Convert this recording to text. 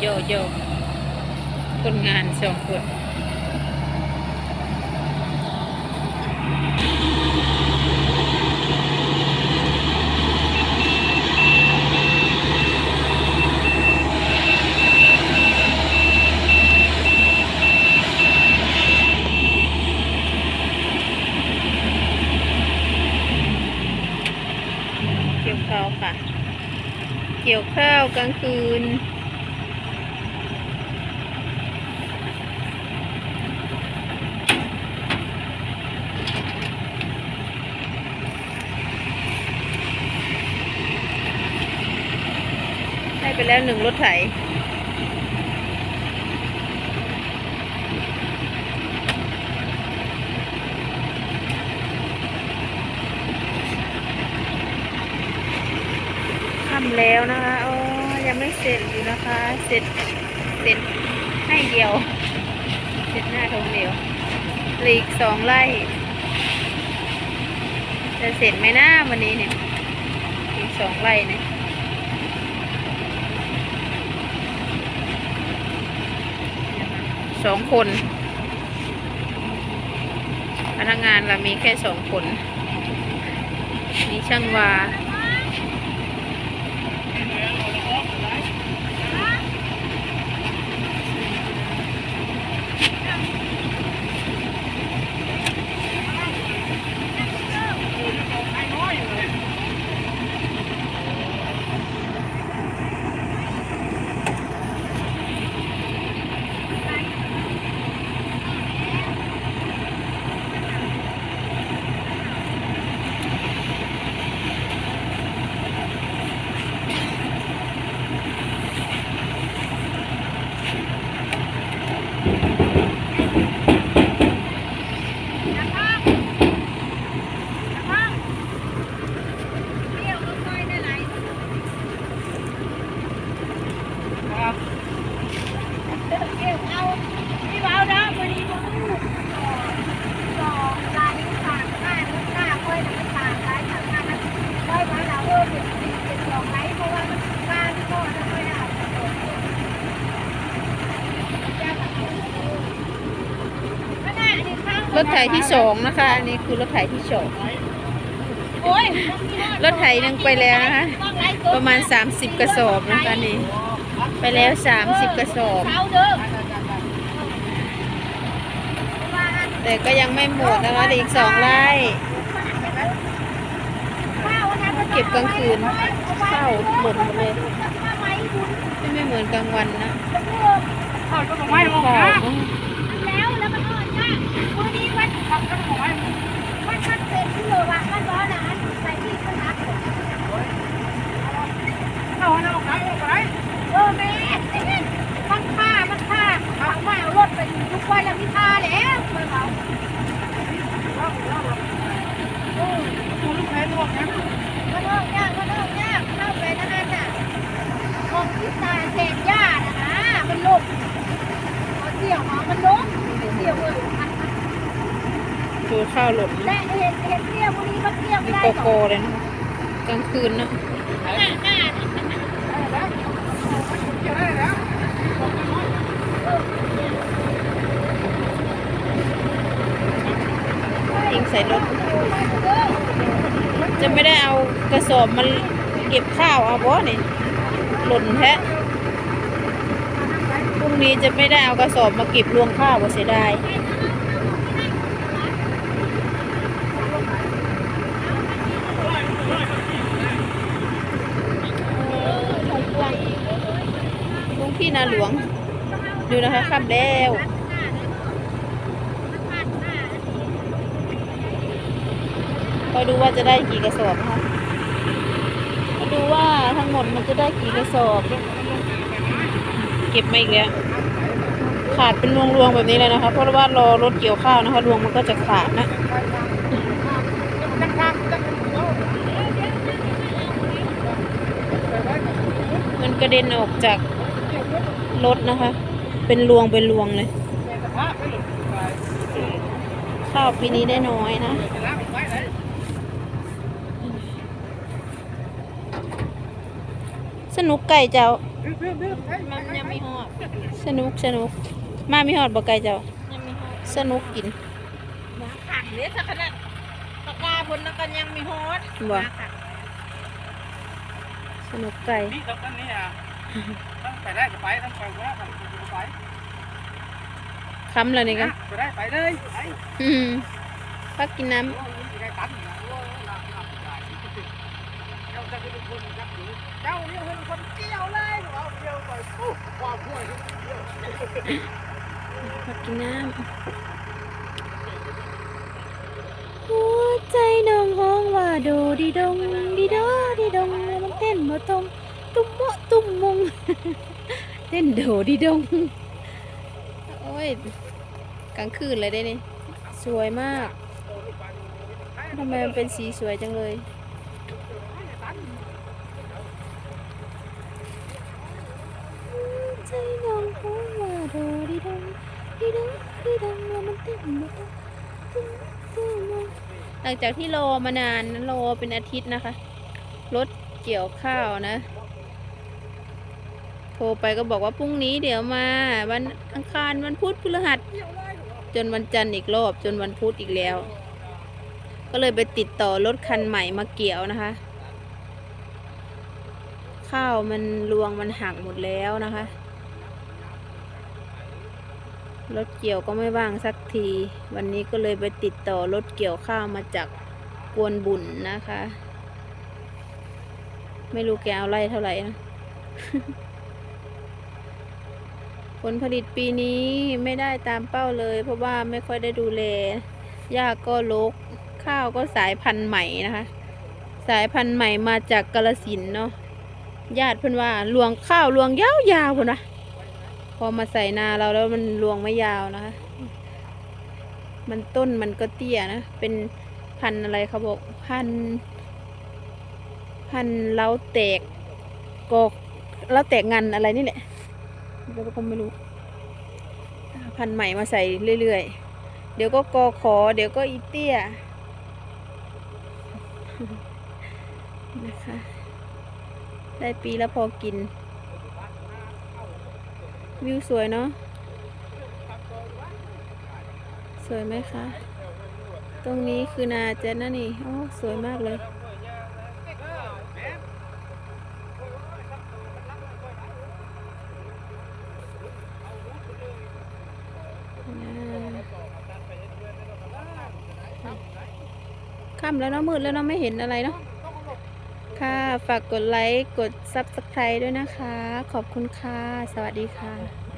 โยโยคนงานสองคนเกี่ยวข้าวค่ะ เกี่ยวข้าวกลางคืน ไปแล้วหนึ่งรถไถทำแล้วนะคะอ๋อยังไม่เสร็จอยู่นะคะ เสร็จ เสร็จให้เดียว เสร็จหน้าทงเดียวหลีกสองไร่จะเสร็จไหมหน้าวันนี้เนี่ยอีกสองไร่เนี่ย สองคน พนักงานเรามีแค่สองคน มีช่างวา ถไถที่สองนะคะ อันนี้คือรถไถที่สองโอ้ยรถไถหนึงไปแล้วนะคะ ประมาณ 30 กระสอบนะคะนี่ ไปแล้ว 30 กระสอบเด้อแต่ก็ยังไม่หมดนะคะอีกสองไร่เก็บกลางคืนเข้าหล่นหมดเลย ไม่เหมือนกลางวันนะ ว แล้วแล้วมันอ่อนยากวันนี้วันข้าวก็บอกไม่วันมันเป็นที่เหลือว่ะมันร้อนนะใส่ที่มันรัก เอาให้เราขายเอาไป เออแม่มันฆ่ามันฆ่าเขาไม่เอา รถไปทุกวันแล้วมีค่าแล้วเมื่อเขาคุณลูกแพ้ตัวนะมันออกยากมันออกยากเข้าไปนั่นน่ะของที่ตาเศษหญ้าน่ะนะมันลบเอาเสี่ยวมามันล้มเสี่ยวเลยดูข้าวหล่นและเห็นเห็นเสี่ยววันนี้มันเสี่ยวมีไม่ได้โกโก้เลยนะกลางคืนนะหน้าหน้าเกี่ยวได้แล้ว งใส่รถ จะไม่ได้เอากระสอบมันเก็บข้าวเอาบ่นี่หล่นแท้พรุ่งนี้จะไม่ได้เอากระสอบมาเก็บรวงข้าวบ่เสียดายลุงพี่นาหลวง ดูนะคะค่ำแล้ว คอยดูว่าจะได้กี่กระสอบนะคะมาดูว่าทั้งหมดมันจะได้กี่กระสอบ เก็บมาอีกแล้ว ขาดเป็นรวงๆแบบนี้เลยนะคะ เพราะว่ารอรถเกี่ยวข้าวนะคะรวงมันก็จะขาดนะมันกระเด็นออกจากรถนะคะ เป็นรวงเป็นรวงเลย ข้าวปีนี้ได้น้อยนะ สนุกไก่เจ้าดื้อดื้อดื้อใช่มันยังไม่หอดสนุกสนุก มามีฮอดบ่ไกลเจ้า ยังไม่หอดสนุกกินหมาขังเนี่ยสักขนาดปากกาบนนั้นกันยังไม่หอดบ่หมาขังสนุกไก่นี่ตรงนั้นนี่อะต้องไปได้ก็ไปต้องไปก็ได้ไปไปคำแล้วนี่กันไปได้ไปเลยไปอืมพักกินน้ได้ตันเจะเป็นคนจับอยู่เจ้าเนี่ยเป็นคนเกี่ยวเลยเอาเกี่ยวไปปุ๊บความห่วยำพักกินน้ำหัวใจน้องห้องว่าโดดีดงดีดอดีดงมันเต้นมาตรงตุ้มโมะตุ้มมงเต้นโดดีดงโอ้ยกลางคืนเลยได้นี่สวยมากทำไมมันเป็นสีสวยจังเลย ใจน้องหัวว่าโดงดีดงดีดงแล้วมันเต้นมาตรงตุ้มตุ้งหลังจากที่รอมานานนะรอเป็นอาทิตย์นะคะ รถเกี่ยวข้าวนะ โทรไปก็บอกว่าพรุ่งนี้เดี๋ยวมา วันอังคารวันพุธพฤหัส จนวันจันทร์อีกรอบ จนวันพุธอีกแล้ว ก็เลยไปติดต่อรถคันใหม่มาเกี่ยวนะคะ ข้าวมันรวงมันหักหมดแล้วนะคะ รถเกี่ยวก็ไม่ว่างสักที วันนี้ก็เลยไปติดต่อรถเกี่ยวข้าวมาจากกวนบุญนะคะ ไม่รู้แกเอาไร่เท่าไหร่นะผลผลิตปีนี้ไม่ได้ตามเป้าเลย เพราะว่าไม่ค่อยได้ดูแลหญ้าก็รกข้าวก็สายพันธุ์ใหม่นะคะ สายพันธุ์ใหม่มาจากกาลสินเนาะญาติเพิ่นว่าลวงข้าวลวงยาวๆพุ่นนะ อมาใส่นาเราแล้วมันลวงไม่ยาวนะคะ มันต้นมันก็เตี้ยนะ เป็นพันอะไรเขาบอกพัน พันเล้าแตกกอกเล้าแตกงันอะไรนี่แหละเราก็ไม่รู้ พันใหม่มาใส่เรื่อยๆ เดี๋ยวก็กอขอ เดี๋ยวก็อีเตี้ยนะคะ ได้ปีแล้วพอกิน วิวสวยเนาะ สวยไหมคะ ตรงนี้คือนาเจนนะนี่ โอ้ สวยมากเลย ค่ำแล้วเนาะมืดแล้วเนาะไม่เห็นอะไรเนาะ ค่ะ ฝากกดไลค์ กด Subscribe ด้วยนะคะ ขอบคุณค่ะ สวัสดีค่ะ